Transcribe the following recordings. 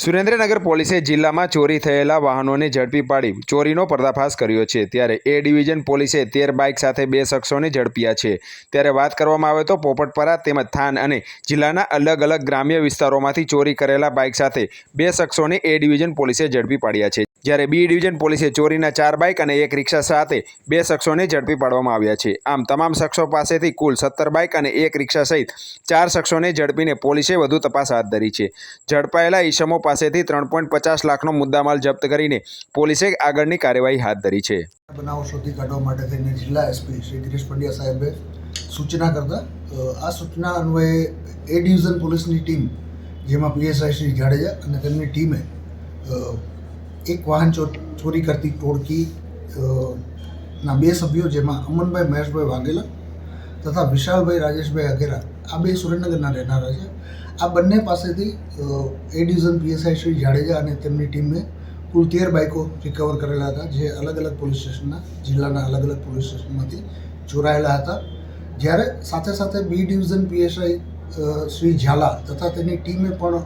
સુરેન્દ્રનગર પોલીસે જિલ્લામાં ચોરી થયેલા વાહનોને ઝડપી પાડી ચોરીનો પર્દાફાશ કર્યો છે. ત્યારે એ ડિવિઝન પોલીસે તેર બાઇક સાથે બે શખ્સોને ઝડપ્યા છે. ત્યારે વાત કરવામાં આવે તો પોપટપરા તેમજ થાન અને જિલ્લાના અલગ અલગ ગ્રામ્ય વિસ્તારોમાંથી ચોરી કરેલા બાઇક સાથે બે શખ્સોને એ ડિવિઝન પોલીસે ઝડપી પાડ્યા છે. જ્યારે બી ડિવિઝન પોલીસે ચોરીના ચાર બાઇક અને એક રિક્ષા સાથે બે શખ્સોને ઝડપી પાડવામાં આવ્યા છે. આમ તમામ શખ્સો પાસેથી કુલ સત્તર બાઇક અને એક રિક્ષા સહિત ચાર શખ્સોને ઝડપીને પોલીસે વધુ તપાસ હાથ ધરી છે. ઝડપાયેલા ઈસમો પાસેથી ત્રણ પોઈન્ટ પચાસ લાખનો મુદ્દામાલ જપ્ત કરીને પોલીસે આગળની કાર્યવાહી હાથ ધરી છે. બનાવો શોધી કાઢવા માટે થઈને જિલ્લા એસપી શ્રી ગિરીશ પંડ્યા સાહેબે સૂચના કરતા આ સૂચના અન્વયે એ ડિવિઝન પોલીસની ટીમ, જેમાં પીએસઆઈ શ્રી જાડેજા અને તેમની ટીમે એક વાહન ચોર ચોરી કરતી, ટોળકી ના બે સભ્યો જેમાં અમનભાઈ, મહેશભાઈ વાઘેલા તથા વિશાલભાઈ, રાજેશભાઈ અઘેરા, આ બે સુરેન્દ્રનગરના રહેનારા છે. આ બંને પાસેથી A division PSI Shri Jadeja અને તેમની ટીમે કુલ તેર બાઇકો રિકવર કરેલા હતા, જે અલગ અલગ પોલીસ સ્ટેશનના, જિલ્લાના અલગ અલગ પોલીસ સ્ટેશનમાંથી ચોરાયેલા હતા. જ્યારે સાથે સાથે B division PSI Shri Zala તથા તેની ટીમે પણ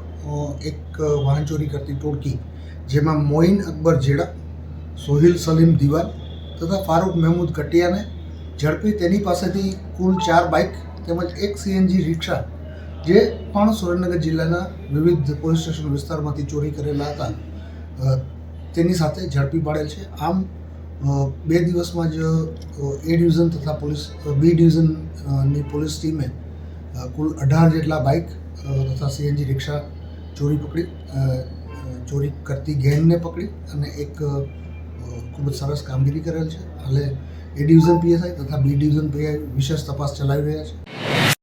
એક વાહન ચોરી કરતી ટોળકી જેમાં મોઇન અકબર જેડા સોહિલ સલીમ દિવાન તથા ફારૂક મહેમૂદ કટિયાને ઝડપી તેની પાસેથી કુલ ચાર બાઇક તેમજ એક સીએનજી રિક્ષા જે પણ સુરેન્દ્રનગર જિલ્લાના વિવિધ પોલીસ સ્ટેશન વિસ્તારમાંથી ચોરી કરેલા હતા તેની સાથે ઝડપી પાડેલ છે. આમ બે દિવસમાં જ એ ડિવિઝન તથા પોલીસ બી ડિવિઝનની પોલીસ ટીમે કુલ અઢાર જેટલા બાઇક તથા સીએનજી રિક્ષા ચોરી પકડી ચોરી કરતી ગેંગને પકડી અને એક ખૂબ જ સરસ કામગીરી કરેલ છે. હાલે એ ડિવિઝન પીએસઆઈ તથા બી ડિવિઝન પીઆઈ વિશેષ તપાસ ચલાવી રહ્યા છે.